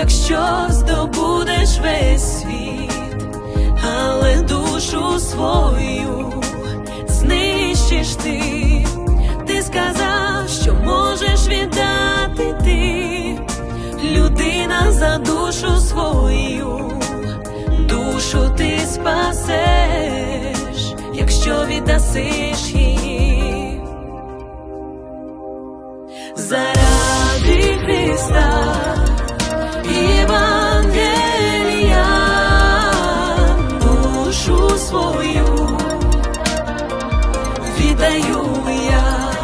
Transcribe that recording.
якщо здобудеш весь світ, але душу свою знищиш ти, ти сказав, що можеш віддати ти, людина за душу свою, душу ти спасеш, якщо віддасиш її. Заради свою віддаю я.